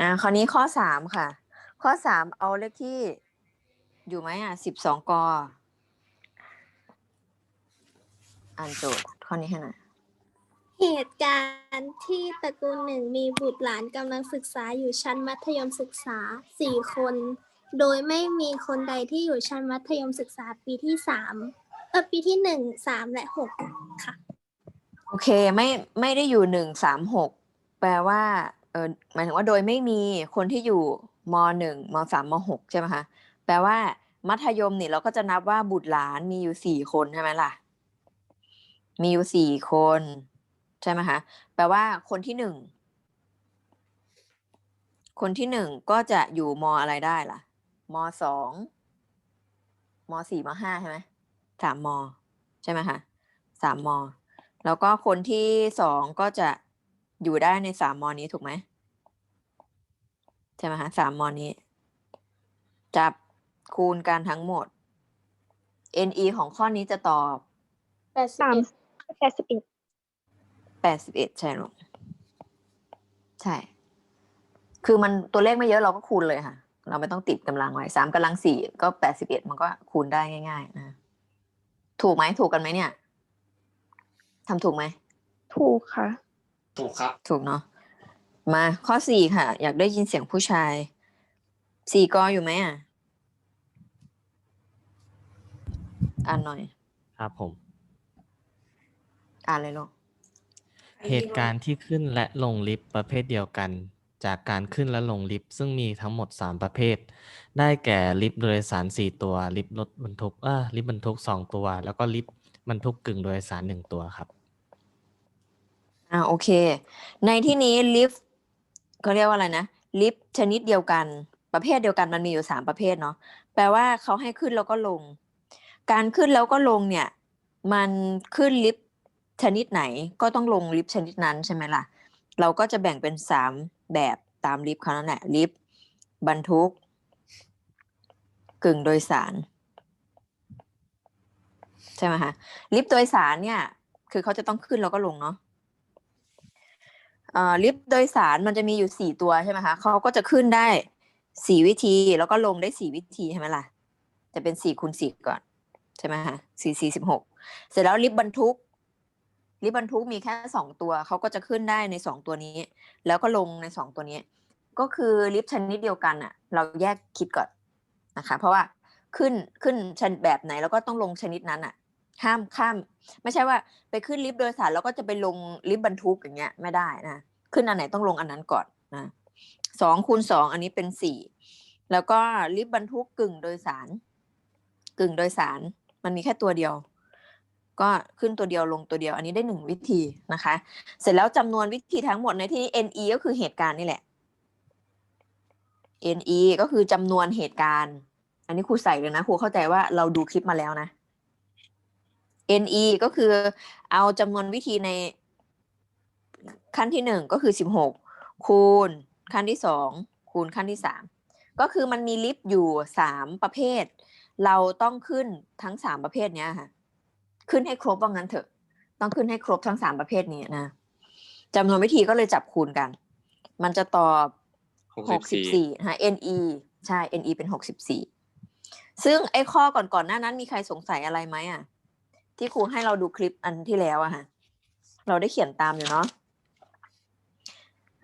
อ่าคราวนี้ข้อสามค่ะ ข้อสามเอาเลขที่อยู่ไหมอะสิบสองกอ่านโจทย์ข้อนี้ให้หน่อยเหตุการณ์ที่ตระกูลหนึ่งมีบุตรหลานกำลังศึกษาอยู่ชั้นมัธยมศึกษาสี่คน โดยไม่มีคนใดที่อยู่ชั้นมัธยมศึกษาปีที่สามเออปีที่หนึ่งสามและหกค่ะ โอเคไม่ไม่ได้อยู่หนึ่งสามหกแปลว่า เออหมายถึงว่าโดยไม่มีคนที่อยู่มหนึ่งมสามมหกใช่ไหมคะแปลว่า มัธยมเนี่ยเราก็จะนับว่าบุตรหลานมีอยู่สี่คนใช่ไหมล่ะ มีอยู่สี่คนใช่ไหมคะแปลว่าคนที่หนึ่งคนที่หนึ่งก็จะอยู่มอะไรได้ล่ะมสองมสี่มห้าใช่ไหมสามมใช่ไหมคะสามมแล้วก็คนที่สองก็จะ อยู่ได้ในสามมอนี้ถูกไหมใช่ไหมคะสามมอนี้ จับคูณกันทั้งหมด NE ของข้อนี้จะตอบแปดสิบสามเอ็ดแปดสิบเอ็ดแปดสิบเอ็ดใช่หรอใช่ คือมันตัวเลขไม่เยอะเราก็คูณเลยค่ะ เราไม่ต้องติดกำลังไว้สามกำลังสี่ก็แปดสิบเอ็ดมันก็คูณได้ง่าย ๆ นะ ถูกไหมถูกกันไหมเนี่ยทำถูกไหม ถูกค่ะ ถูกครับ ถูกเนาะมาข้อสี่ค่ะ อยากได้ยินเสียงผู้ชายสี่กออยู่ไหมอะ อ่านหน่อย ครับผม อ่านเลยลูกเหตุการณ์ที่ขึ้นและลงลิฟต์ประเภทเดียวกัน จากการขึ้นและลงลิฟต์ซึ่งมีทั้งหมด 3 ประเภท ได้แก่ลิฟต์โดยสาร 4 ตัว ลิฟต์รถบรรทุกเออลิฟต์บรรทุก 2 ตัว แล้วก็ลิฟต์บรรทุกกึ่งโดยสาร 1 ตัวครับ อ่าโอเค ในที่นี้ลิฟต์เขาเรียกว่าอะไรนะ ลิฟต์ชนิดเดียวกัน ประเภทเดียวกันมันมีอยู่สามประเภทเนาะแปลว่าเขาให้ขึ้นแล้วก็ลง การขึ้นแล้วก็ลงเนี่ย มันขึ้นลิฟต์ชนิดไหนก็ต้องลงลิฟต์ชนิดนั้นใช่ไหมล่ะ เราก็จะแบ่งเป็นสามแบบตามลิฟต์เขานั่นแหละลิฟต์บรรทุก กึ่งโดยสาร ใช่ไหมคะลิฟต์โดยสารเนี่ย คือเขาจะต้องขึ้นแล้วก็ลงเนาะ ลิฟต์โดยสารมันจะมีอยู่สี่ตัวใช่ไหมคะเขาก็จะขึ้นได้สี่วิธีแล้วก็ลงได้สี่วิธีใช่ไหมล่ะ จะเป็นสี่คูณสี่ก่อนใช่ไหมคะสี่สี่สิบหกเสร็จแล้วลิฟต์บรรทุก ลิฟต์บรรทุกมีแค่สองตัวเขาก็จะขึ้นได้ในสองตัวนี้ แล้วก็ลงในสองตัวนี้ ก็คือลิฟต์ชนิดเดียวกันอะเราแยกคิดก่อนนะคะ เพราะว่าขึ้นขึ้นชนแบบไหนแล้วก็ต้องลงชนิดนั้นอะ ห้ามข้าม ไม่ใช่ว่าไปขึ้นลิฟต์โดยสารแล้วก็จะไปลงลิฟต์บรรทุกอย่างเงี้ยไม่ได้นะขึ้นอันไหนต้องลงอันนั้นก่อนนะสองคูณสองอันนี้เป็นสี่แล้วก็ลิฟต์บรรทุกกึ่งโดยสาร กึ่งโดยสาร มันมีแค่ตัวเดียว ก็ขึ้นตัวเดียวลงตัวเดียว อันนี้ได้หนึ่งวิธีนะคะ เสร็จแล้วจำนวนวิธีทั้งหมดในที่นี้ NE ก็คือเหตุการณ์นี่แหละ NE ก็คือจำนวนเหตุการณ์ อันนี้ครูใส่เลยนะครูเข้าใจว่าเราดูคลิปมาแล้วนะ NE ก็คือเอาจำนวนวิธีในขั้นที่หนึ่งก็คือสิบหกคูณขั้นที่สองคูณขั้นที่สามก็คือมันมีลิฟต์อยู่สามประเภท เราต้องขึ้นทั้งสามประเภทเนี้ยค่ะ ขึ้นให้ครบว่างั้นเถอะ ต้องขึ้นให้ครบทั้งสามประเภทนี้นะจำนวนวิธีก็เลยจับคูณกัน มันจะตอบหกสิบสี่ฮะ NE ใช่ NE เป็นหกสิบสี่ซึ่งไอ้ข้อก่อนๆหน้านั้นมีใครสงสัยอะไรไหมอะ ที่ครูให้เราดูคลิปอันที่แล้วอะฮะเราได้เขียนตามอยู่เนาะ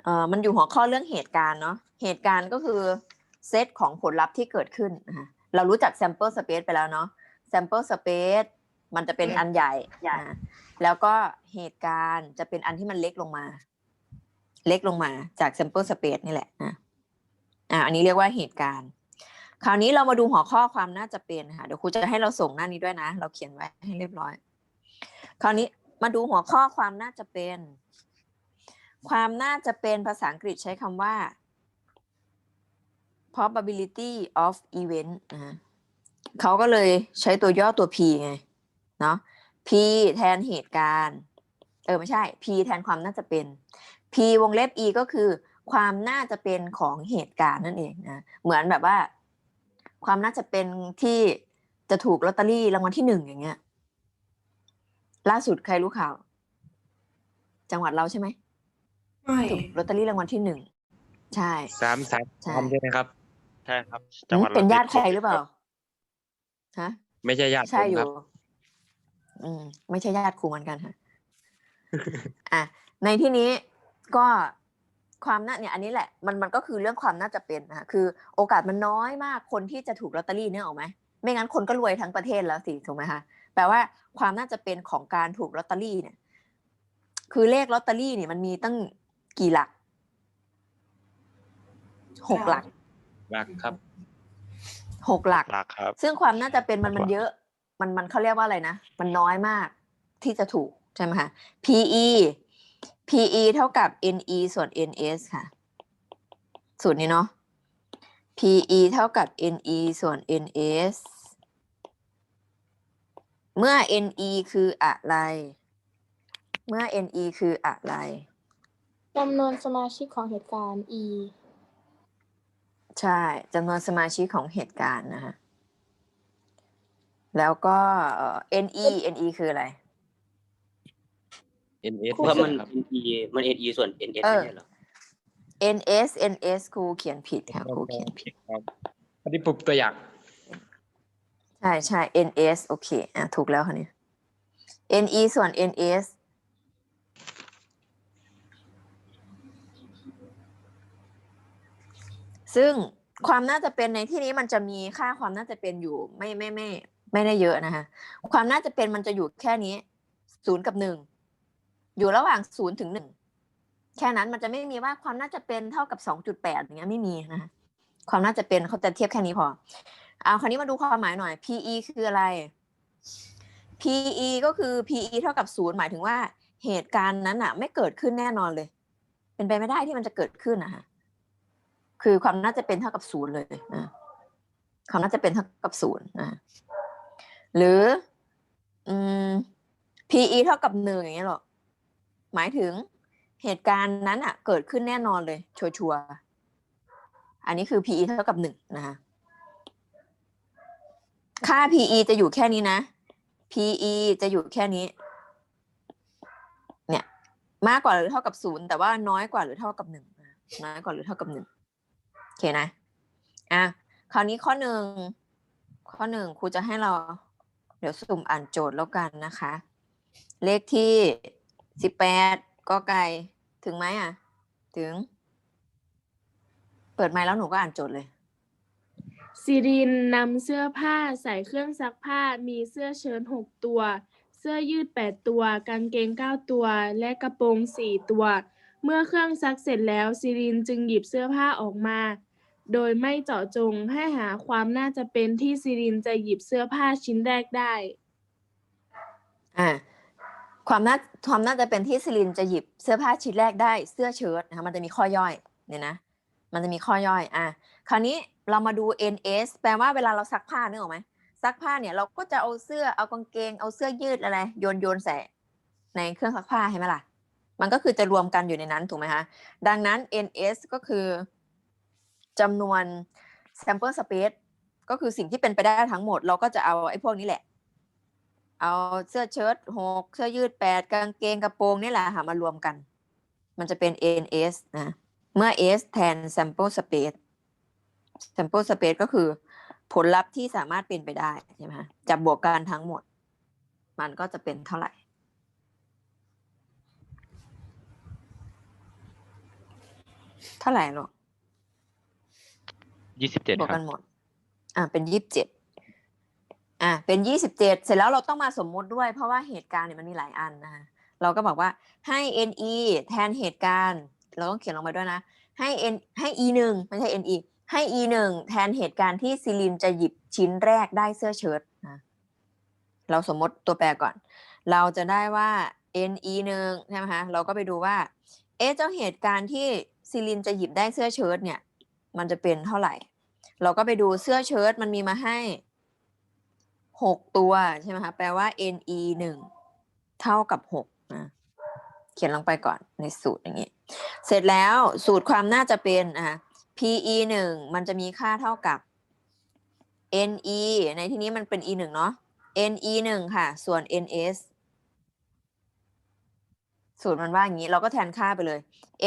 เอ่อมันอยู่หัวข้อเรื่องเหตุการณ์เนาะเหตุการณ์ก็คือเซตของผลลัพธ์ที่เกิดขึ้นนะคะเรารู้จัก sample space ไปแล้วเนาะ sample space มันจะเป็นอันใหญ่อ่แล้วก็เหตุการณ์จะเป็นอันที่มันเล็กลงมา เล็กลงมาจาก sample space นี่แหละนะอ่าอันนี้เรียกว่าเหตุการณ์ คราวนี้เรามาดูหัวข้อความน่าจะเป็นค่ะ เดี๋ยวครูจะให้เราส่งหน้านี้ด้วยนะ เราเขียนไว้ให้เรียบร้อย คราวนี้มาดูหัวข้อความน่าจะเป็น ความน่าจะเป็นภาษาอังกฤษใช้คำว่า probability of event นะฮะเขาก็เลยใช้ตัวย่อตัว p ไง เนาะ p แทนเหตุการณ์ เออ ไม่ใช่ p แทนความน่าจะเป็น p วงเล็บ e ก็คือ ความน่าจะเป็นของเหตุการณ์นั่นเองนะ เหมือนแบบว่า ความน่าจะเป็นที่จะถูกลอตเตอรี่รางวัลที่หนึ่งอย่างเงี้ย ล่าสุดใครรู้ข่าว จังหวัดเราใช่ไหมไม่ถูกลอตเตอรี่รางวัลที่หนึ่งใช่ สามสามใช่คำใช่ไหมครับ ใช่ครับจังหวัดเป็นร้อยญาติอ็ดใครหรือเปล่าฮะ ไม่ใช่ญาติใช่ผมอครัยู่บอืม ไม่ใช่ญาติครูเหมือนกันค่ะ อะ ในที่นี้ก็ ความน่าเนี่ยอันนี้แหละมันมันก็คือเรื่องความน่าจะเป็นนะคะคือโอกาสมันน้อยมากคนที่จะถูกลอตเตอรี่เนี่ยออกไหมไม่งั้นคนก็รวยทั้งประเทศแล้วสิถูกไหมคะแปลว่าความน่าจะเป็นของการถูกลอตเตอรี่เนี่ย คือเลขลอตเตอรี่เนี่ยมันมีตั้งกี่หลักหกหลักรักครับหกหลักหลักครับ ซึ่งความน่าจะเป็นมันมันเยอะ มันมันเขาเรียกว่าอะไรนะมันน้อยมากที่จะถูกใช่ไหมคะ PE PE เท่ากับ NE ส่วน NS ค่ะ สูตรนี้เนาะ PE เท่ากับ NE ส่วน NS เมื่อ NE คืออะไร เมื่อ NE คืออะไรจำนวนสมาชิกของเหตุการณ์ E ใช่จำนวนสมาชิกของเหตุการณ์นะคะแล้วก็เอ่อ NE NE คืออะไร NS ครูเพราะมันครับ NE มัน NE ส่วน NS เออไม่ใช่เหรอ NS NS ครูเขียนผิดค่ะครูเขียนผิดครับอันนี้ปุบตัวอย่าง ใช่ใช่ NS โอเคอะถูกแล้วค่ะเนี่ย NE ส่วน NS ซึ่งความน่าจะเป็นในที่นี้มันจะมีค่าความน่าจะเป็นอยู่ไม่ไม่ไม่ไม่ได้เยอะนะคะ ความน่าจะเป็นมันจะอยู่แค่นี้ศูนย์กับหนึ่ง อยู่ระหว่างศูนย์ถึงหนึ่งแค่นั้นมันจะไม่มีว่าความน่าจะเป็นเท่ากับสองจุดแปดอย่างเงี้ยไม่มีนะคะความน่าจะเป็นเขาจะเทียบแค่นี้พอ เอาคราวนี้มาดูความหมายหน่อย PE คืออะไร PE ก็คือ PE เท่ากับศูนย์หมายถึงว่าเหตุการณ์นั้นอะไม่เกิดขึ้นแน่นอนเลย เป็นไปไม่ได้ที่มันจะเกิดขึ้นนะคะคือความน่าจะเป็นเท่ากับศูนย์เลยนะความน่าจะเป็นเท่ากับศูนย์นะหรือ อืม PE เท่ากับหนึ่งอย่างเงี้ยหรอ หมายถึงเหตุการณ์นั้นอะเกิดขึ้นแน่นอนเลยชัวร์อันนี้คือ PE เท่ากับหนึ่งนะคะค่า PE จะอยู่แค่นี้นะ PE จะอยู่แค่นี้ เนี่ย มากกว่าหรือเท่ากับศูนย์แต่ว่าน้อยกว่าหรือเท่ากับหนึ่งน้อยกว่าหรือเท่ากับหนึ่งโอเคนะอะคราวนี้ข้อหนึ่งข้อหนึ่งครูจะให้เรา เดี๋ยวสุ่มอ่านโจทย์แล้วกันนะคะ เลขที่ สิบแปดก็ไก่ถึงไหมอะ ถึง เปิดไมค์แล้วหนูก็อ่านโจทย์เลยซิรินนำเสื้อผ้าใส่เครื่องซักผ้ามีเสื้อเชิ้ตหกตัว เสื้อยืดแปดตัว กางเกงเก้าตัว และกระโปรงสี่ตัว เมื่อเครื่องซักเสร็จแล้วซิรินจึงหยิบเสื้อผ้าออกมา โดยไม่เจาะจงให้หาความน่าจะเป็นที่ซิรินจะหยิบเสื้อผ้าชิ้นแรกได้ อ่า ความน่าความน่าจะเป็นที่ซิลินจะหยิบเสื้อผ้าชิ้นแรกได้เสื้อเชิ้ตนะคะมันจะมีข้อย่อยเนี่ยนะ มันจะมีข้อย่อยอะคราวนี้เรามาดู NS แปลว่าเวลาเราซักผ้านึกออกไหมซักผ้าเนี่ยเราก็จะเอาเสื้อเอากางเกงเอาเสื้อยืดอะไรโยนโยนใส่ในเครื่องซักผ้าใช่ไหมล่ะ มันก็คือจะรวมกันอยู่ในนั้นถูกไหมคะดังนั้น NS ก็คือจำนวน sample space ก็คือสิ่งที่เป็นไปได้ทั้งหมด เราก็จะเอาไอ้พวกนี้แหละ เอาเสื้อเชิ้ตหกเสื้อยืดแปดกางเกงกระโปรงนี่แหละค่ะมารวมกัน มันจะเป็น NS นะ เมื่อ S แทน sample space sample space ก็คือผลลัพธ์ที่สามารถเป็นไปได้ใช่ไหมคะจับบวกกันทั้งหมด มันก็จะเป็นเท่าไหร่ เท่าไหร่หรอกยี่สิบเจ็ดบวกครักับนหมด อ่าเป็นยี่สิบเจ็ด อ่าเป็นยี่สิบเจ็ดเสร็จแล้วเราต้องมาสมมุติด้วยเพราะว่าเหตุการณ์เนี่ยมันมีหลายอันนะคะเราก็บอกว่าให้ NE แทนเหตุการณ์ เราต้องเขียนลงไปด้วยนะ ให้ N ให้ E หนึ่งไม่ใช่ NE ให้ E หนึ่งแทนเหตุการณ์ที่ซิลินจะหยิบชิ้นแรกได้เสื้อเชิ้ตนะเราสมมติตัวแปรก่อน เราจะได้ว่า NE หนึ่งใช่ไหมคะเราก็ไปดูว่าเอ๊ะเจ้าเหตุการณ์ที่ซิลินจะหยิบได้เสื้อเชิ้ตเนี่ย มันจะเป็นเท่าไหร่ เราก็ไปดูเสื้อเชิ้ตมันมีมาให้ หกตัวใช่ไหมคะแปลว่า NE หนึ่งเท่ากับหกนะเขียนลงไปก่อนในสูตรอย่างนี้ เสร็จแล้วสูตรความน่าจะเป็นอะ PE หนึ่งมันจะมีค่าเท่ากับ NE ในที่นี้มันเป็น E หนึ่งเนาะ NE หนึ่งค่ะ ส่วน NS สูตรมันว่าอย่างนี้เราก็แทนค่าไปเลย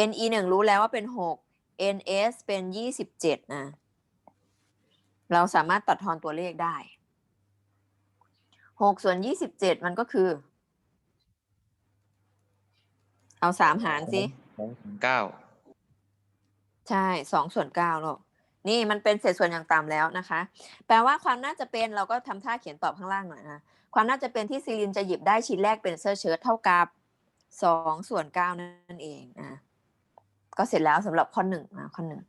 NE หนึ่งรู้แล้วว่าเป็นหก ns เป็นยี่สิบเจ็ดนะเราสามารถตัดทอนตัวเลขได้ หกส่วนยี่สิบเจ็ดมันก็คือ เอาสามหารสิสองถึงเก้าใช่สองส่วนเก้าลูกนี่มันเป็นเศษส่วนอย่างต่ำแล้วนะคะ แปลว่าความน่าจะเป็นเราก็ทำท่าเขียนตอบข้างล่างหน่อยนะความน่าจะเป็นที่ซีลินจะหยิบได้ชิ้นแรกเป็นเสื้อเชิ้ตเท่ากับสองส่วนเก้านั่นเองนะก็เสร็จแล้วสำหรับข้อหนึ่งนะข้อหนึ่ง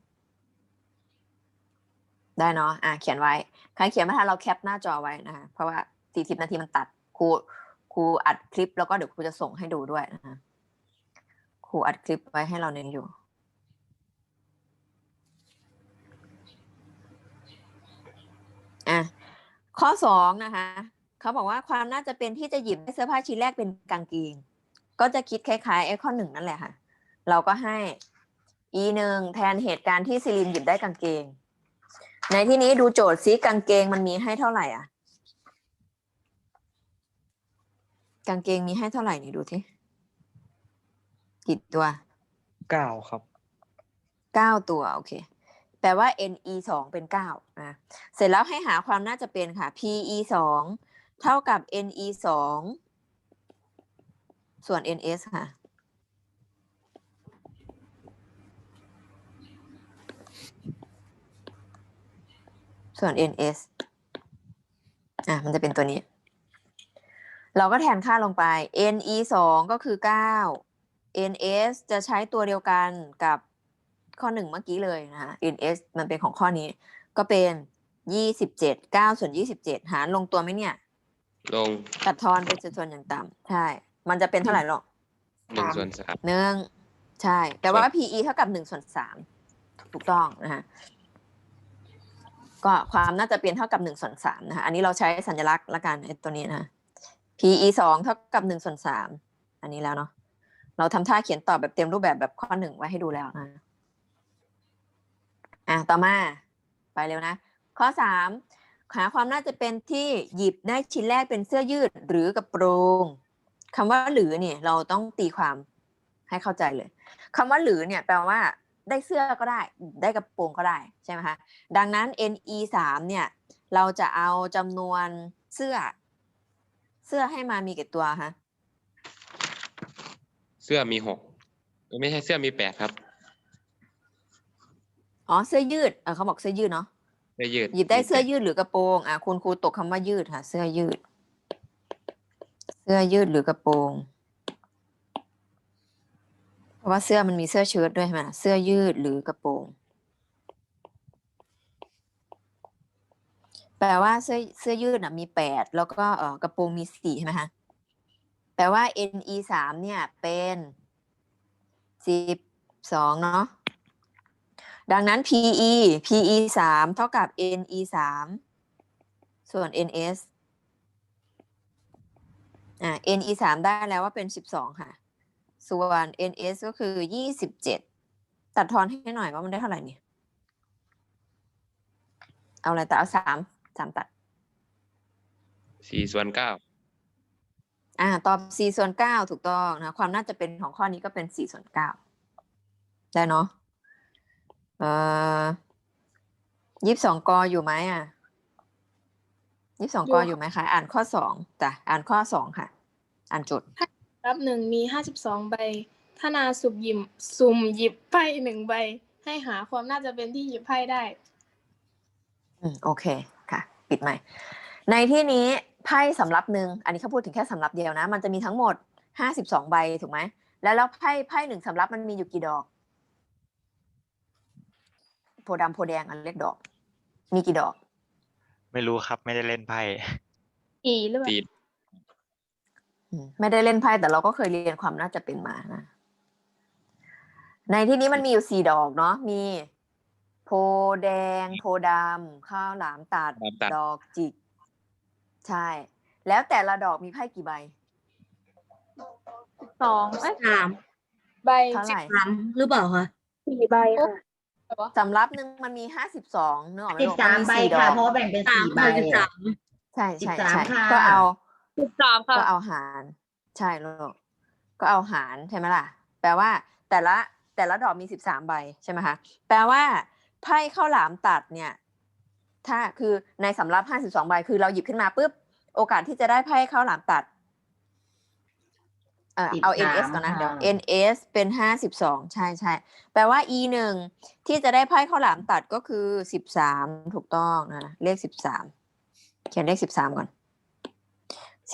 ได้เนาะอะเขียนไว้ใครเขียนไม่ทันเราแคปหน้าจอไว้นะคะเพราะว่า สี่สิบนาทีมันตัดครูครูอัดคลิปแล้วก็เดี๋ยวครูจะส่งให้ดูด้วยนะคะครูอัดคลิปไว้ให้เราในอยู่ อะข้อสองนะคะเขาบอกว่าความน่าจะเป็นที่จะหยิบได้เสื้อผ้าชิ้นแรกเป็นกางเกงก็จะคิดคล้ายๆไอ้ข้อหนึ่งนั่นแหละค่ะ เราก็ให้ e หนึ่งแทนเหตุการณ์ที่ซิลินหยิบได้กางเกง ในที่นี้ดูโจทย์ซิกางเกงมันมีให้เท่าไหร่อะ กางเกงมีให้เท่าไหร่นี่ดูที่กี่ตัวเก้าครับเก้าตัวโอเคแปลว่า ne สองเป็นเก้านะเสร็จแล้วให้หาความน่าจะเป็นค่ะ pe สองเท่ากับ ne สองส่วน ns ค่ะ ส่วน ns อะ มันจะเป็นตัวนี้ เราก็แทนค่าลงไป ne สองก็คือเก้า ns จะใช้ตัวเดียวกันกับข้อหนึ่งเมื่อกี้เลยนะคะ ns มันเป็นของข้อนี้ ก็เป็นยี่สิบเจ็ดเก้าส่วนยี่สิบเจ็ดหารลงตัวไหมเนี่ย ลงตัดทอนเป็นสัดส่วนอย่างต่ำใช่ มันจะเป็นเท่าไหร่หรอกหนึ่งส่วนสามหนึ่งใช่ แต่ว่า PE เท่ากับหนึ่งส่วนสามถูกต้องนะคะก็ความน่าจะเป็นเท่ากับหนึ่งส่วนสามนะคะอันนี้เราใช้สัญลักษณ์ละกันไอ้ตัวนี้นะคะ PE สองเท่ากับหนึ่งส่วนสามอันนี้แล้วเนาะเราทำท่าเขียนตอบแบบเต็มรูปแบบแบบข้อหนึ่งไว้ให้ดูแล้วนะอะต่อมาไปเร็วนะ ข้อสามหาความน่าจะเป็นที่หยิบได้ชิ้นแรกเป็นเสื้อยืดหรือกระโปรงคำว่าหรือเนี่ยเราต้องตีความให้เข้าใจเลยคำว่าหรือเนี่ยแปลว่าได้เสื้อก็ได้ได้กระโปรงก็ได้ใช่ไหมคะดังนั้น ne สามเนี่ยเราจะเอาจำนวนเสื้อ เสื้อให้มามีกี่ตัวคะเสื้อมีหกเอ้ยไม่ใช่เสื้อมีแปดครับอ๋อเสื้อยืดเออเขาบอกเสื้อยืดเนาะเสื้อยืดหยิบได้มีเสื้อแปยืดหรือกระโปรงอะคุณครูตกคำว่ายืดค่ะ เสื้อยืด เสื้อยืดหรือกระโปรง เพราะว่าเสื้อมันมีเสื้อเชิ้ตด้วยใช่ไหมเสื้อยืดหรือกระโปรง แปลว่าเสื้อเสื้อยืดอะมีแปดแล้วก็เออกระโปรงมีสี่ใช่ไหมคะแปลว่า ne สามเนี่ยเป็นสิบสองเนาะดังนั้น PE PE สามเท่ากับ NE สามส่วน NS อ่า NE สามได้แล้วว่าเป็นสิบสองค่ะ ส่วน NS ก็คือยี่สิบเจ็ดตัดทอนให้หน่อยว่ามันได้เท่าไหร่เนี่ย เอาอะไรแต่เอาสาม สามตัดสี่ส่วนเก้าอ่า ตอบสี่ส่วนเก้าถูกต้องนะ ความน่าจะเป็นของข้อนี้ก็เป็นสี่ส่วนเก้าได้เนาะเอ่อยี่สิบสองกออยู่ไหมอะยี่สิบสองกออยู่ไหมคะ อ่านข้อสองจ้ะอ่านข้อสองค่ะ อ่านโจทย์รับหนึ่งมีห้าสิบสองใบธนาสุบหยิบสุ่มหยิบไพ่หนึ่งใบ ให้หาความน่าจะเป็นที่หยิบไพ่ได้ อืม โอเคค่ะ ปิดใหม่ ในที่นี้ไพ่สำรับหนึ่งอันนี้เขาพูดถึงแค่สำรับเดียวนะ มันจะมีทั้งหมดห้าสิบสองใบถูกไหมแล้วแล้วไพ่ไพ่หนึ่งสำรับมันมีอยู่กี่ดอกโพธิ์ดำโพธิ์แดงอันเล็กดอก มีกี่ดอก ไม่รู้ครับ ไม่ได้เล่นไพ่อีหรือเปล่าสี่อืมไม่ได้เล่นไพ่แต่เราก็เคยเรียนความน่าจะเป็นมานะในที่นี้มันมีอยู่สี่ดอกเนาะมี โพธิ์แดง โพธิ์ดำข้าวหลามตัดตามตัด ดอกจิก ใช่ แล้วแต่ละดอกมีไพ่กี่ใบ สองเอ้ยสามใบเท่าไหร่สามหรือเปล่าคะสี่ใบค่ะสำรับหนึ่งมันมีห้าสิบสองเนกอะไหมสิบลูกสามนใบสี่ดอค่ะ กเพราะว่าแบ่งเป็นสามสี่ใบค่ะสิบสามใช่ใช่13ใช่ค่ะ ก็เอา สิบสามค่ะ ก็เอาหาร ใช่ลูกก็เอาหารใช่ไหมล่ะ แปลว่าแต่ละแต่ละดอกมีสิบสามใบใช่ไหมคะแปลว่า ไพ่ข้าวหลามตัดเนี่ย ถ้าคือในสำรับห้าสิบสองใบคือเราหยิบขึ้นมาปุ๊บโอกาสที่จะได้ไพ่ข้าวหลามตัดเอ่อเอา NS ก่อนนะเดี๋ยว NS เป็นห้าสิบสองใช่ใช่แปลว่า E หนึ่งที่จะได้ไพ่ข้าวหลามตัดก็คือสิบสามถูกต้องนะเลขสิบสามเขียนเลขสิบสามก่อน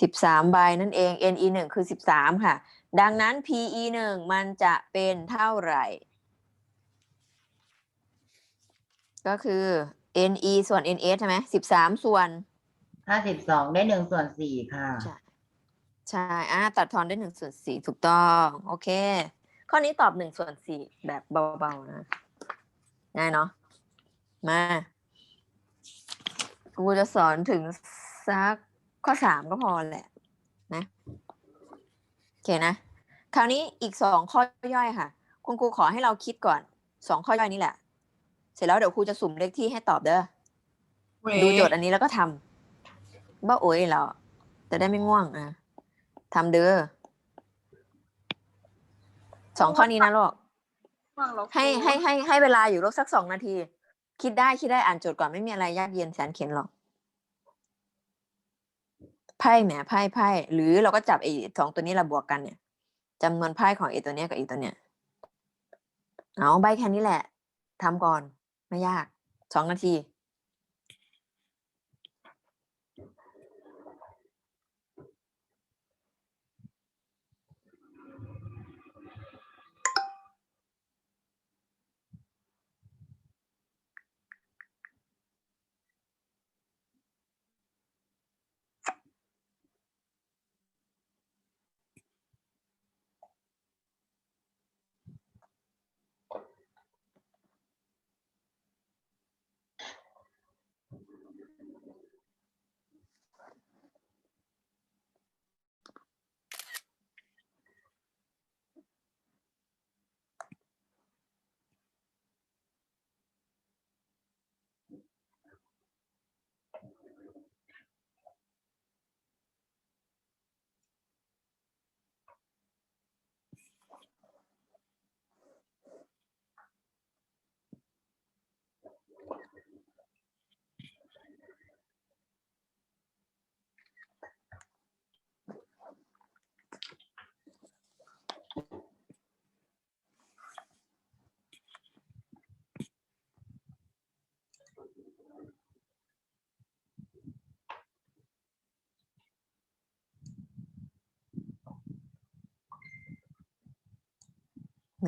สิบสามใบนั่นเอง NE หนึ่งคือสิบสามค่ะ ดังนั้น PE หนึ่งมันจะเป็นเท่าไหร่ ก็คือ NE ส่วน NS ใช่ไหมสิบสามส่วนห้าสิบสองได้หนึ่งส่วนสี่ค่ะใช่ใช่อ่าตัดทอนได้หนึ่งส่วนสี่ถูกต้อง โอเค ข้อนี้ตอบหนึ่งส่วนสี่แบบเบาๆนะ ง่ายเนาะมากูจะสอนถึงสักข้อสามก็พอแหละ นะ โอเคนะ คราวนี้อีกสองข้อย่อยค่ะ คุณครูขอให้เราคิดก่อนสองข้อย่อยนี้แหละ เสร็จแล้วเดี๋ยวครูจะสุ่มเลขที่ให้ตอบเด้อ ดูโจทย์อันนี้แล้วก็ทำบ้าโอ้ยเราจะได้ไม่ง่วงอะทำเด้อสองข้อนี้นะลูกให้ให้ให้ให้เวลาอยู่ลูกสักสองนาที คิดได้คิดได้อ่านโจทย์ก่อนไม่มีอะไรยากเย็นแสนเข็นหรอกไพ่แหมไพ่ไพ่หรือเราก็จับไอ้สองตัวนี้เราบวกกันเนี่ยจำนวนไพ่ของไอ้ตัวเนี้ยกับไอ้ตัวเนี้ยเอาใบแค่นี้แหละทำก่อน ไม่ยากสองนาที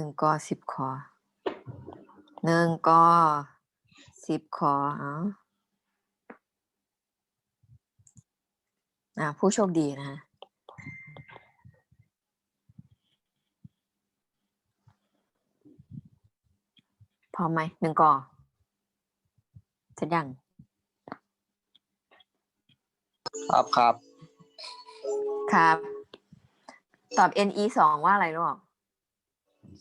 หนึ่งกอสิบคอหนึ่งกอสิบคอเอาอะผู้โชคดีนะฮะพร้อมไหมหนึ่งกอเสร็จยังครับครับ ครับ ตอบ NE สองว่าอะไรลูก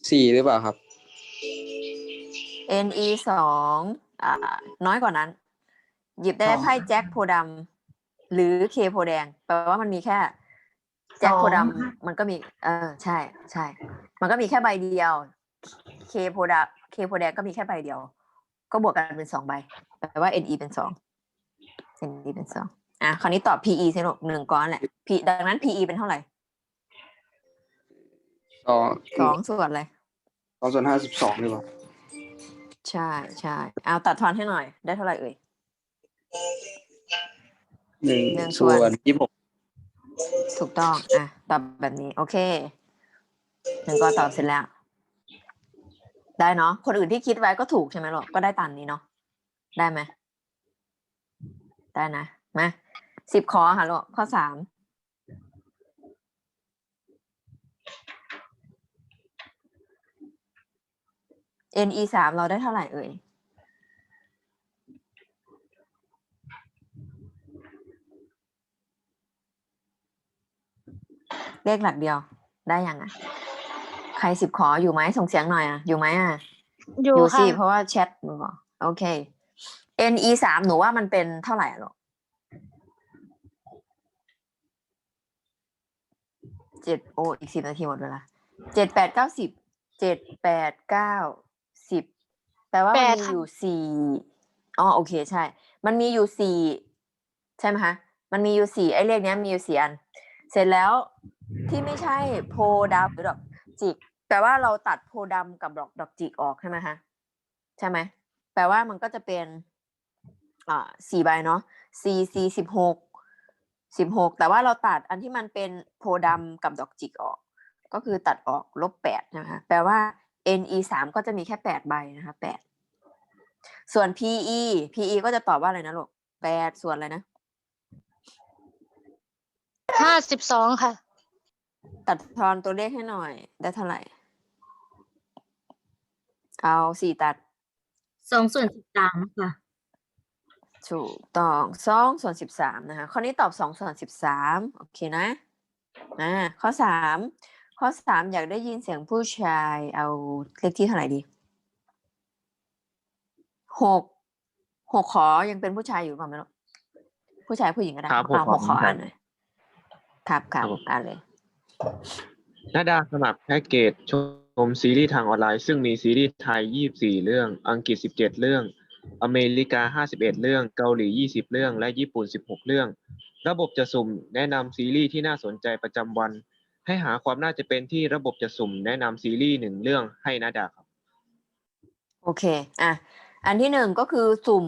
สี่หรือเปล่าครับ NE สองอ่า น้อยกว่านั้น หยิบได้สองไพ่แจ็คโพธิ์ดำหรือเคโพธิ์แดง แปลว่ามันมีแค่ แจ็คโพธิ์ดสองค่ะำมันก็มี เออ ใช่ใช่ มันก็มีแค่ใบเดียว เคโพธิ์ดำเคโพธิ์แดงก็มีแค่ใบเดียว ก็บวกกันเป็นสองใบ แปลว่า NE เป็นสอง NE เป็นสองอะ คราวนี้ตอบ PE สนุกหนึ่งก้อนแหละ P ดังนั้น PE เป็นเท่าไหร่ สองสองส่วนอะไรสองส่วนห้าสิบสองหรือเปล่าใช่ใช่เอาตัดทอนให้หน่อย ได้เท่าไหร่เอ่ยหนึ่งหนึ่งส่ส่ววนนยี่สิบหกถูกต้อง อะตอบแบบนี้ โอเคหนึ่งก็ตอบเสร็จแล้ว ได้เนาะคนอื่นที่คิดไว้ก็ถูกใช่ไหมลูกก็ได้ตามนี้เนาะได้ไหมได้นะมาสิบข้อค่ะลูกข้อสาม NE สามเราได้เท่าไหร่เอ่ยเลขหลักเดียวได้ยังอะ ใครสิบขออยู่ไหมส่งเสียงหน่อยอะ อยู่ไหมอะ อยู่อยู่ค่ะสิ เพราะว่าแชทมันบอกโอเค NE สามหนูว่ามันเป็นเท่าไหร่อะลูกเจ็ดโอ้อีกสิบนาทีหมดเวลาเจ็ดแปดเก้าสิบเจ็ดแปดเก้าสิบ แปลว่าแปมันดมีค่ะอยู่สี่อ๋อโอเคใช่ มันมีอยู่สี่ใช่ไหมคะ มันมีอยู่สี่ไอ้เลขเนี้ยมีอยู่สี่อัน เสร็จแล้วที่ไม่ใช่โพธิ์ดำหรือดอกจิก แปลว่าเราตัดโพธิ์ดำกับดอกดอกจิกออกใช่ไหมคะ ใช่ไหม แปลว่ามันก็จะเป็น อ่าสี่ใบเนาะ C C สิบหกสิบหกแต่ว่าเราตัดอันที่มันเป็นโพธิ์ดำกับดอกจิกออก ก็คือตัดออกลบแปดนะคะแปลว่า N E สามก็จะมีแค่แปดใบนะคะแปดส่วน P E P E ก็จะตอบว่าอะไรนะลูกแปดส่วนอะไรนะห้าสิบสองค่ะ ตัดทอนตัวเลขให้หน่อย ได้เท่าไหร่ เอาสี่ตัดสองส่วนสิบสามค่ะ ถูกต้องสองส่วนสิบสามนะคะข้อนี้ตอบสองส่วนสิบสามโอเคนะอ่าข้อสาม ข้อสามอยากได้ยินเสียงผู้ชาย เอาเลขที่เท่าไหร่ดีหกหกขอยังเป็นผู้ชายอยู่หรือเปล่าไม่รู้ผู้ชายผู้หญิงก็ได้ครับเอาหหกกขขออเหมือนกันอ่านหน่อยครับครับครับผม อ่านเลย นาดาสมัครแพ็กเกจชมซีรีส์ทางออนไลน์ ซึ่งมีซีรีส์ไทย 24 เรื่อง อังกฤษ 17 เรื่อง อเมริกา 51 เรื่อง เกาหลี 20 เรื่อง และญี่ปุ่น 16 เรื่อง ระบบจะสุ่มแนะนำซีรีส์ที่น่าสนใจประจำวัน ให้หาความน่าจะเป็นที่ระบบจะสุ่มแนะนำซีรีส์หนึ่งเรื่องให้นาดาครับ โอเค อะ อันที่หนึ่งก็คือสุ่ม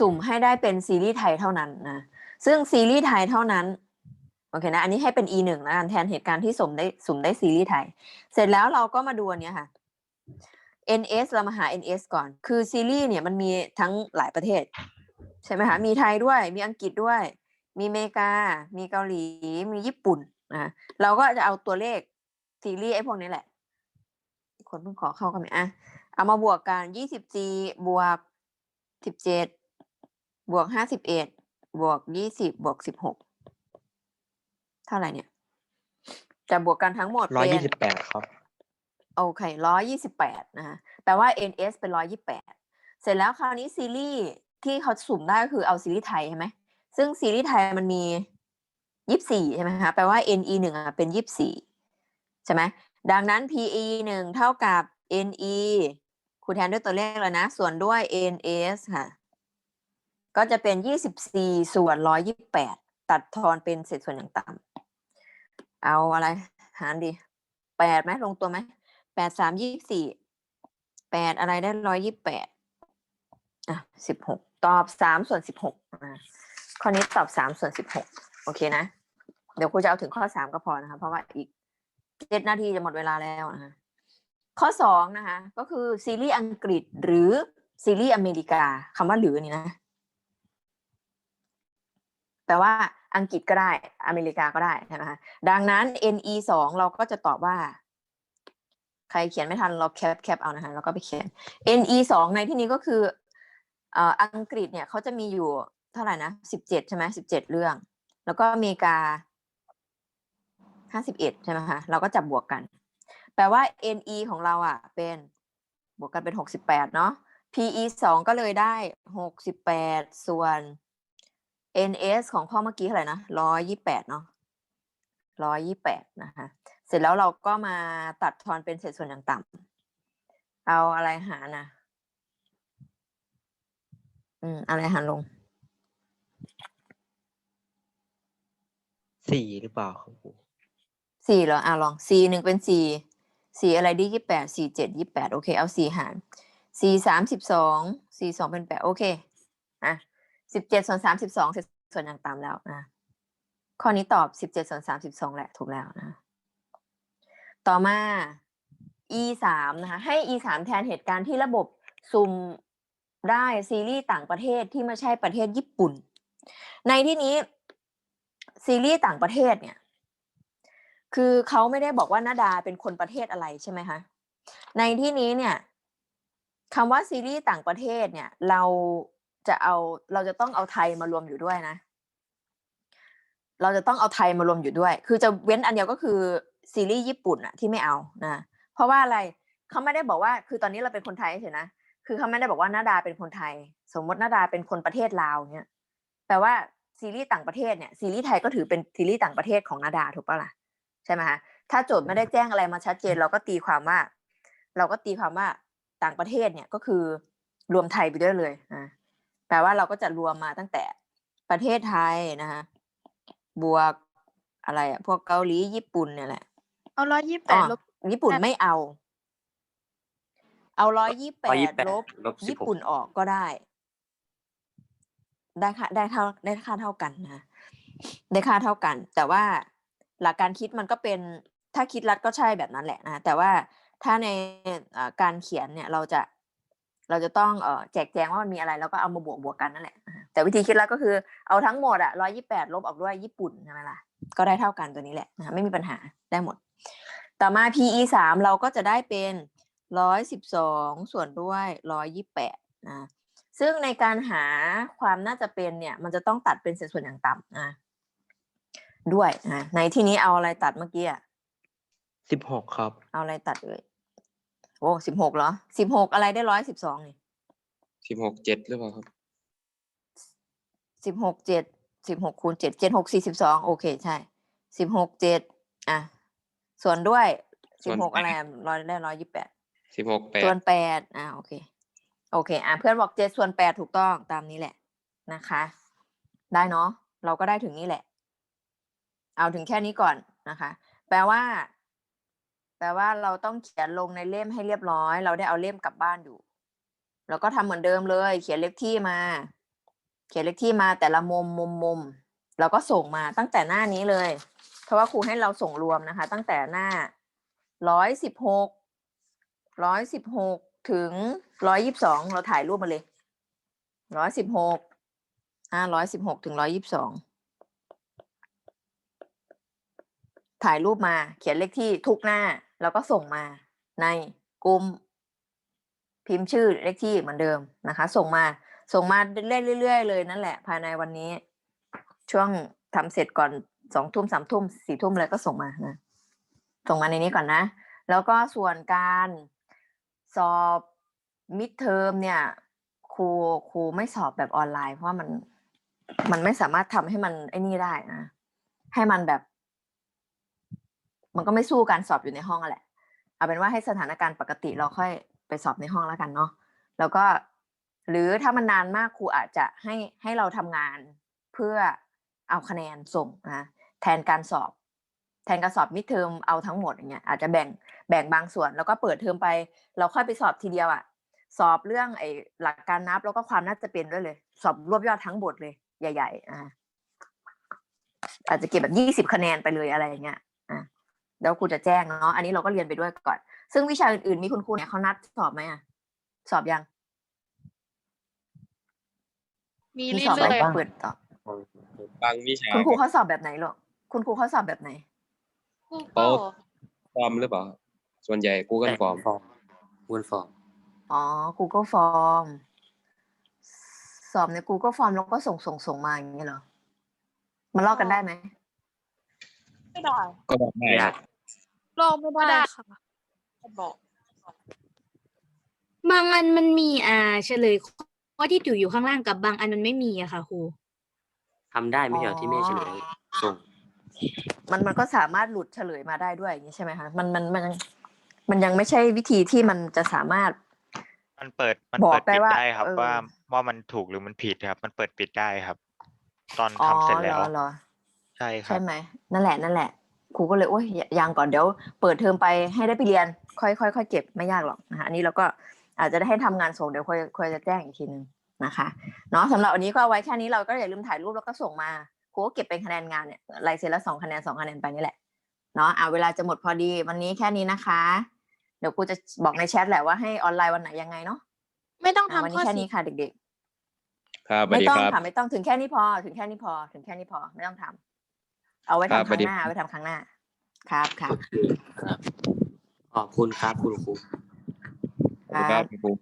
สุ่มให้ได้เป็นซีรีส์ไทยเท่านั้นนะ ซึ่งซีรีส์ไทยเท่านั้น โอเคนะ อันนี้ให้เป็น e หนึ่งนะกันแทนเหตุการณ์ที่สุ่มได้ สุ่มได้ซีรีส์ไทย เสร็จแล้วเราก็มาดูอันเนี้ยค่ะ ns เรามาหา ns ก่อน คือซีรีส์เนี่ยมันมีทั้งหลายประเทศ ใช่ไหมคะ มีไทยด้วย มีอังกฤษด้วย มีอเมริกา มีเกาหลี มีญี่ปุ่น นะเราก็จะเอาตัวเลขซีรีส์ไอ้พวกนี้แหละ คนเพิ่งขอเข้ากันไหมอะเอามาบวกกันยี่สิบ G บวกสิบเจ็ดบวกห้าสิบเอ็ดบวกยี่สิบบวกสิบหกเท่าไหร่เนี่ย จะบวกกันทั้งหมดร้อยเป็ยี่นสิบแปดครับ โอเคร้อยยี่สิบแปดนะคะแปลว่า NS เป็นร้อยยี่แปดเสร็จแล้วคราวนี้ซีรีส์ที่เขาสุ่มได้ก็คือเอาซีรีส์ไทยใช่ไหมซึ่งซีรีส์ไทยมันมี ยี่สี่ใช่ไหมคะแปลว่า NE หนึ่งอะเป็นยี่สี่ใช่ไหมดังนั้น PE หนึ่งเท่ากับ NE คูณแทนด้วยตัวเลขแล้วนะ ส่วนด้วย NS ค่ะ ก็จะเป็น24ส่วน128ตัดทอนเป็นเศษส่วนอย่างต่ำเอาอะไร หารดีแปดไหมลงตัวไหมแปดสามยี่สี่แปดอะไรได้ร้อยยี่แปดอะสิบหกตอบสามส่วนสิบหกอะข้อนี้ตอบสามส่วนสิบหกโอเคนะ เดี๋ยวครูจะเอาถึงข้อสามก็พอนะคะ เพราะว่าอีกเจ็ดนาทีจะหมดเวลาแล้วนะคะข้อสองนะคะ ก็คือซีรีส์อังกฤษหรือซีรีส์อเมริกาคำว่าหรือนี่นะแปลว่าอังกฤษก็ได้อเมริกาก็ได้ใช่ไหมคะดังนั้น NE สองเราก็จะตอบว่า ใครเขียนไม่ทันเราแคปแคปเอานะคะแล้วก็ไปเขียน NE สองในที่นี้ก็คืออ่ออังกฤษเนี่ยเขาจะมีอยู่เท่าไหร่นะสิบเจ็ดใช่ไหมสิบเจ็ดเรื่อง แล้วก็อเมริกา ห้าสิบเอ็ดใช่ไหมคะเราก็จับบวกกัน แปลว่า NE ของเราอะ เป็นบวกกันเป็นหกสิบแปดเนาะ PE สองก็เลยได้หกสิบแปดส่วน NS ของข้อเมื่อกี้เท่าไหร่นะร้อยยี่แปดเนาะร้อยยี่แปดนะคะ เสร็จแล้วเราก็มาตัดทอนเป็นเศษส่วนอย่างต่ำเอาอะไรหารนะอืม อะไรหารลงสี่หรือเปล่าครับครู สี่เหรออะลองสี่หนึ่งเป็นสี่สี่อะไรดียี่แปดสี่เจ็ดยี่แปดโอเค เอาสี่หารสี่สามสิบสองสี่สองเป็นแปดโอเคอะสิบเจ็ดส่วนสามสิบสองเศษส่วนอย่างต่ำแล้วนะข้อนี้ตอบสิบเจ็ดส่วนสามสิบสองแหละถูกแล้วนะ ต่อมา e สามนะคะให้ e สามแทนเหตุการณ์ที่ระบบสุ่มได้ซีรีส์ต่างประเทศที่ไม่ใช่ประเทศญี่ปุ่น ในที่นี้ซีรีส์ต่างประเทศเนี่ย คือเขาไม่ได้บอกว่านาดาเป็นคนประเทศอะไรใช่ไหมคะ ในที่นี้เนี่ยคำว่าซีรีส์ต่างประเทศเนี่ย เราจะเอาเราจะต้องเอาไทยมารวมอยู่ด้วยนะ เราจะต้องเอาไทยมารวมอยู่ด้วย คือจะเว้นอันเดียวก็คือซีรีส์ญี่ปุ่นอะที่ไม่เอานะ เพราะว่าอะไรเขาไม่ได้บอกว่า คือตอนนี้เราเป็นคนไทยเฉยนะ คือเขาไม่ได้บอกว่านาดาเป็นคนไทย สมมตินาดาเป็นคนประเทศลาวเนี่ยแปลว่าซีรีส์ต่างประเทศเนี่ยซีรีส์ไทยก็ถือเป็นซีรีส์ต่างประเทศของนาดาถูกปะล่ะ ใช่ไหมคะถ้าโจทย์ไม่ได้แจ้งอะไรมาชัดเจน เราก็ตีความว่า เราก็ตีความว่าต่างประเทศเนี่ยก็คือรวมไทยไปด้วยเลยนะแปลว่าเราก็จะรวมมาตั้งแต่ประเทศไทยนะคะบวกอะไรอะพวกเกาหลีญี่ปุ่นเนี่ยแหละเอาร้อยยี่แปอ๋ดอลบ ญี่ปุ่นไม่เอา เอาร้อยยี่แปด128ลบ ลบ16ญี่ปุ่นออกก็ได้ ได้ค่าได้เท่าได้ค่าเท่ากันนะ ได้ค่าเท่ากัน แต่ว่า หลักการคิดมันก็เป็นถ้าคิดรัดก็ใช่แบบนั้นแหละนะแต่ว่าถ้าในการเขียนเนี่ยเราจะเราจะต้องเอ่อแจกแจงว่ามันมีอะไรแล้วก็เอามาบวกบวกกันนั่นแหละ แต่วิธีคิดรัดก็คือเอาทั้งหมดอะร้อยยี่แปดลบออกด้วยญี่ปุ่นใช่ไหมล่ะ ก็ได้เท่ากันตัวนี้แหละนะคะไม่มีปัญหาได้หมด ต่อมา PE สามเราก็จะได้เป็นร้อยสิบสองส่วนด้วยร้อยยี่แปดนะซึ่งในการหาความน่าจะเป็นเนี่ย มันจะต้องตัดเป็นสัดส่วนอย่างต่ำนะ ด้วยนะในที่นี้เอาอะไรตัดเมื่อกี้อะสิบหกครับ เอาอะไรตัดเอ่ยโอ้สิบหกเหรอสิบหกอะไรได้ร้อยสิบสองนี่สิบหกเจ็ดหรือเปล่าครับ สิบหกเจ็ดสิบหกคูณเจ็ดเจ็ดหกสี่สิบสองโอเคใช่สิบหกเจ็ดอะ ส่วนด้วยส่สิบวนหกอะไรอะร้อยได้ร้อยยี่แปดสิบหกแปดส่วนแปดอ่าโอเค โอเค อ่าเพื่อนบอกเจ็ดส่วนแปดถูกต้องตามนี้แหละนะคะ ได้เนาะเราก็ได้ถึงนี่แหละ เอาถึงแค่นี้ก่อนนะคะ แปลว่า แปลว่าเราต้องเขียนลงในเล่มให้เรียบร้อย เราได้เอาเล่มกลับบ้านอยู่แล้วก็ทำเหมือนเดิมเลย เขียนเลขที่มา เขียนเลขที่มาแต่ละมุมมุมมุมแล้วก็ส่งมาตั้งแต่หน้านี้เลย เพราะว่าครูให้เราส่งรวมนะคะ ตั้งแต่หน้าร้อยสิบหกร้อยสิบหกถึงร้อยยิบสองเราถ่ายรูปมาเลยร้อยสิบหกอ่าร้อยสิบหกถึงร้อยยิบสอง ถ่ายรูปมา เขียนเลขที่ทุกหน้า แล้วก็ส่งมาในกลุ่มพิมพ์ชื่อเลขที่เหมือนเดิมนะคะ ส่งมาส่งมาเรื่อยๆเลยนั่นแหละ ภายในวันนี้ ช่วงทำเสร็จก่อนสองทุ่มสามทุ่มสี่ทุ่มเลยก็ส่งมานะส่งมาในนี้ก่อนนะ แล้วก็ส่วนการสอบมิดเทอมเนี่ย ครูครูไม่สอบแบบออนไลน์ เพราะว่ามันมันไม่สามารถทำให้มันไอ้นี่ได้นะให้มันแบบ มันก็ไม่สู้การสอบอยู่ในห้องอะแหละ เอาเป็นว่าให้สถานการณ์ปกติเราค่อยไปสอบในห้องแล้วกันเนาะแล้วก็หรือถ้ามันนานมากครูอาจจะให้ให้เราทำงานเพื่อเอาคะแนนส่งนะแทนการสอบ แทนการสอบมิดเทอมเอาทั้งหมดอย่างเงี้ยอาจจะแบ่งแบ่งบางส่วน แล้วก็เปิดเทอมไป เราค่อยไปสอบทีเดียวอะ่ะสอบเรื่องไอ้หลักการนับแล้วก็ความน่าจะเป็นด้วยเลย สอบรวบยอดทั้งบทเลยใหญ่ ๆ อ่าอาจจะเก็บแบบยี่สิบคะแนนไปเลยอะไรอย่างเงี้ยอะ เดี๋ยวครูจะแจ้งเนาะอันนี้เราก็เรียนไปด้วยก่อน ซึ่งวิชาอื่นๆ มีคุณครูเนี่ยเขานัดสอบไหมอะสอบยัง มีมีเรื่สอบอะไรอยเปิดสอบบางวิชาคุณครูเขาสอบแบบไหนหรอคุณครูเขาสอบแบบไหนๆเขาฟอร์มหรือเปล่า ส่วนใหญ่ Google Form ฟอร์มกูเกิลฟอร์มอ๋อ Google Form สอบใน Google Form แล้วก็ส่งส่งส่งมาอย่างนี้เหรอ มันลอกกันได้ไหมไม่ได้ก็บอกได้ไม่ได้ ลองไม่ได้ค่ะบอก บางอันมันมีอ่าเฉลยข้อที่อยู่อยู่ข้างล่างกับบางอันมันไม่มีอะค่ะครูทำได้ไม่ใช่เหรอที่แม่เฉลยส่ง มันมันก็สามารถหลุดเฉลยมาได้ด้วยอย่างนี้ใช่ไหมคะมันมันมันยังมันยังไม่ใช่วิธีที่มันจะสามารถ มันเปิดมันบอกเปิดได้ปิดว่าได้ครับ เออ ว่าว่ามันถูกหรือมันผิดครับ มันเปิดปิดได้ครับ ตอนอ๋อทำเสร็จเหรแล้วอเหรอใช่ครัใช่บ ไหมนั่นแหละนั่นแหละ ครูก็เลยโอ้ยยังก่อนเดี๋ยวเปิดเทอมไปให้ได้ไปเรียน ค่อยค่อยค่อยเก็บไม่ยากหรอกนะคะอันนี้เราก็อาจจะได้ให้ทำงานส่งเดี๋ยวค่อยค่อยจะแจ้งอีกทีนึงนะคะเนาะสำหรับวันนี้ก็เอาไว้แค่นี้เราก็อย่าลืมถ่ายรูปแล้วก็ส่งมาครูก็เก็บเป็นคะแนนงานเนี่ยลายเซ็นละสองคะแนนสองคะแนนไปนี่แหละเนาะอ่าเวลาจะหมดพอดีวันนี้แค่นี้นะคะ เดี๋ยวครูจะบอกในแชทแหละว่าให้ออนไลน์วันไหนยังไงเนาะไม่ต้องอ่าวันทำข้นี้อแค่สินี้ค่ะเด็กครับๆสวัสไม่ดีต้องครับค่ะไม่ต้องถึงแค่นี้พอถึงแค่นี้พอถึงแค่นี้พอไม่ต้องทำ เอาไว้ครับทำครั้สวัสดีงหน้าเอาไว้ทำครั้งหน้า ครับครับ โอเคครับ ขอบคุณครับคุณครูสวัสดีครับคุณครู